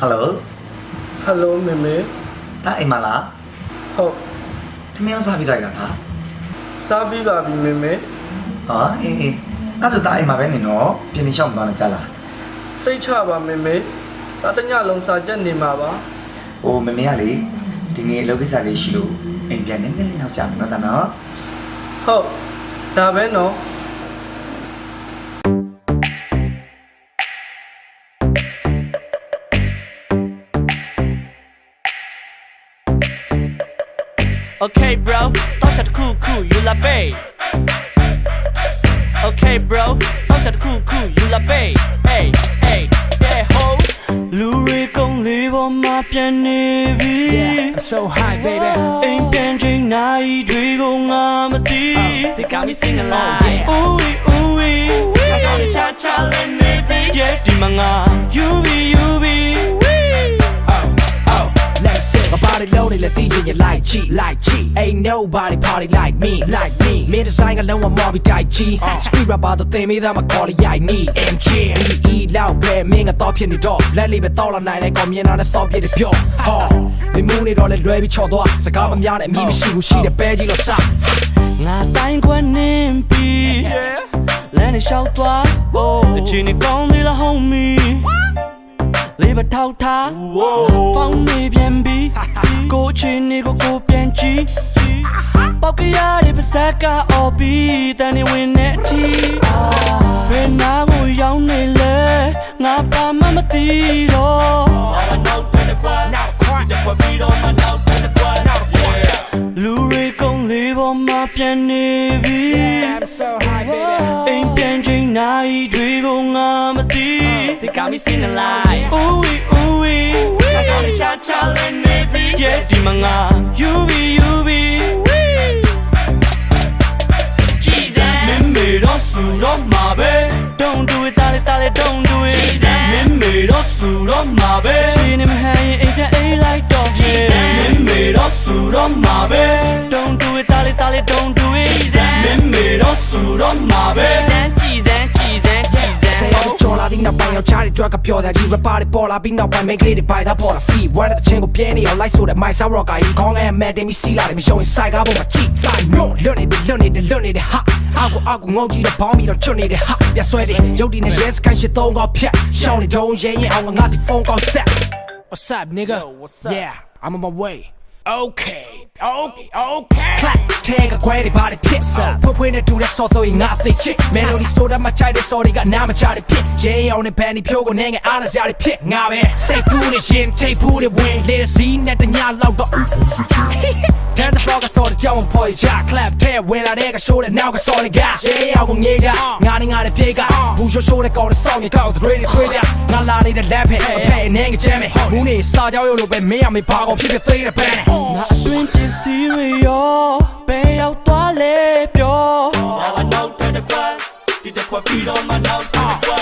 ဟယ်လိုဟယ်လိုမေမေဒါအိမ်မလားဟုတ်ထမင်းရောစားပြီးလိုက်လားခါစားပြီးပါပြီမေမေဟာအေးအေးအဲ့ဆိုဒါအိမ်မှာပဲနေတော့ပြင်းနေရှောက်မသွားနဲ့ကြလားစိတ်ချပါမေမေတတညလုံးစာချက်နေမှာပါဟိုမမေကလေဒီနေ့အလုပ်ကိစ္စလေးရှိလို့အိမ်ပြန်နေနေလေးနောက်ကြမယ်နော်တန်းနော်ဟုတ်ဒါပဲနော် Okay, bro. Don't shut cool, cool, you la bay. Okay, bro. Don't shut cool, cool, you la bay. Hey, hey, yeah, ho. လူရီကုန်းလေးပေါ်မှာပြန်နေပြီ I'm so high, baby. အိမ်ပြန်ချိန်နိုင်တွေကိုငါမသိ They got me singing along. Yeah. Ooh, ooh, body loaded, let DJ you like G, like G. Ain't nobody party like me, like me. Me design alone, I'm Moby Dai G. Street rap about the thing, me that my call it, I need MG. Me eat loud, bad, me a top in the door. Let leave it all on night, like I'm in on the stop, get it pure. Oh, me moon it all, let ready, chod, was. I got my yarn and me, she will see the bed, you know, stop. ငါတိုင်းခွန်းနေပြီလမ်းနဲ့လျှောက်သွားအချိန်နဲ့ကောင်းသေးလား homie လေးပထောက်ထားဖောင်းနေပြန်ပြီ ကိုအချိန်နဲ့ကိုကိုပြန်ကြည့်ပေါက်ကရတဲ့ပါစကအော်ပြီးတန်နေဝင်နေအချီဘယ်နာကိုရောက်နေလဲငါပါမမသိတော့ဘာမနောက်တဲ့ကွာနောက်ခွာတဲ့ကွာပြီးတော့မနောက်တဲ့ကွာနောက်ခွာလူရီကုန်းလေးပေါ်မှာပြန်နေပြီ I'm so high, baby. အိမ်ပြန်ချိန်နိုင်တွေကိုငါမသိ They got me singing like Ooh ooh I got a cha cha let me be Yeah ဒီမှာငါ You be you be Jesus မင်းမေတော့ဆူတော့မှာပဲ Don't do it တားလေတားလေ Don't do it Jesus မင်းမေတော့ဆူတော့မှာပဲ ပိုင်းယောက်ျားတွေ drug ကပြောတာဒီ rapper တွေပေါ်လာပြီးနောက်ပိုင်း make လေးတွေ buy တာပေါ်လာ free ဝမ်းတဲ့ချင်းကိုပြဲနေအောင် like ဆိုတဲ့ my sound rock ကကြီးခေါင်းငယ်မဲ့တင်ပြီးစီးလာတယ်မရှုံရင် side ကားပေါ်မှာကြည့် like no လွတ်နေတယ်လွတ်နေတယ်လွတ်နေတယ်ဟာအာကိုအာကိုငုံကြည့်တဲ့ဘောင်းပြီးတော့ချွတ်နေတယ်ဟာပြဆွဲတယ်ရုပ်ဒီနဲ့ yes ကန်ရှစ်သုံးကောက်ဖြတ်ရှောင်းနေတုံးရဲရင်အောင်ငါဒီဖုန်းကောက်ဆက် What's up nigga what's up? Yeah I'm on my way Okay okay okay clap ထဲကခွဲတွေပါတဲ့ဖြစ်ဖွဖွနဲ့တူတဲ့စော်ဆိုရင်ငါသိချစ် melody ဆိုတာမှချိုက်တဲ့စော်တွေကနားမချတဲ့ဖြစ်ရဲအောင်နဲ့ဘန်ဒီဖြိုးကိုနေငယ်အားနာစရာတွေဖြစ်ငါပဲစိတ်ဖူးနဲ့ရှင်ထိတ်ဖူးနဲ့ဝင်လေစီးနဲ့တညလောက်တော့တန်တဲ့ဘောကစော်တဲ့ကြောင်ဖော်ရကြ clap ထဲဝင်လာတဲ့ကရှိုးတဲ့နောက်ကစော်တဲ့ကရဲအောင်ကိုငေးကြငါနဲ့ငါနဲ့ပြေကဘူးရှိုးရှိုးတဲ့ကောင်တဲ့ဆောင်းရကောက်တဲ့တွေတွေကြငါလာနေတဲ့ lap ဟဲ့အဖေနဲ့ငချမ်းမယ်မူးနေစာကြောက်ရုပ်လိုပဲမင်းအမေဘာကောင်ဖြစ်ဖြစ်သေးတဲ့ဘန်းငါအတွင်းပ စ္စည်းတွေရောဘယ်ရောက်သွားလဲပြောဘာမနောက်တဲ့ကွာဒီတစ်ခွက်ပြီးတော့မနောက်တဲ့ကွာ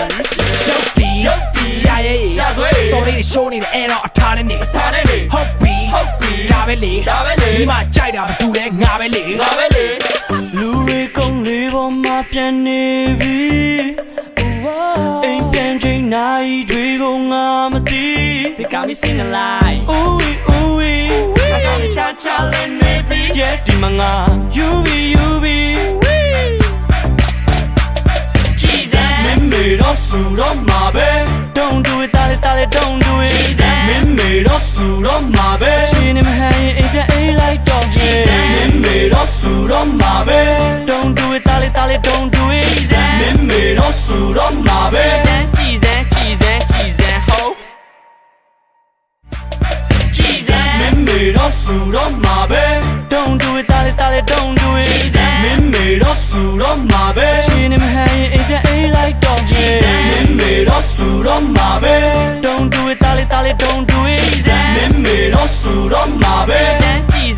ရုပ်တီရှာရဲစော်လေးတွေရှိုးနေတဲ့အဲ့တော့အထားနဲ့နေထားနေလေဟုတ်ပြီဟုတ်ပြီဒါပဲလေဒါပဲလေဒီမှာကြိုက်တာမတူလဲငါပဲလေငါပဲလေလူတွေကုန်းလေးပေါ်မှာပြန်နေပြီအိမ်ပြန်ချိန်နိုင်တွေကိုငါမသိ They got me singing like Ooh ooh I got a cha cha let me be Yeah ဒီမှာငါ You be you be Jesus မင်းမေတော့ဆူတော့မှာပဲ Don't do it တားလေတားလေ Don't do it Jesus မင်းမေတော့ဆူတော့မှာပဲချင်းနေမဟန်ရင်အိမ်ပြန်အိမ်လိုက်တော့ Jesus မင်းမေတော့ဆူတော့မှာပဲ Don't do it တားလေတားလေ Don't do it Jesus မင်းမေတော့ဆူတော့မှာပဲ Jesus Jesus Jesus ho Jesus မင်းမေတော့ဆူတော့မှာပဲ Don't do it တားလေတားလေ Don't do it Jesus မင်းမေတော့ဆူတော့မှာပဲချင်းနေမဟန်ရင်အိမ်ပြန်အိမ်လိုက်တော့ Jesus မင်းမေတော့ဆူတော့မှာပဲ Don't do it တားလေတားလေ Don't do it Jesus မင်းမေတော့ဆူတော့မှာပဲ Jesus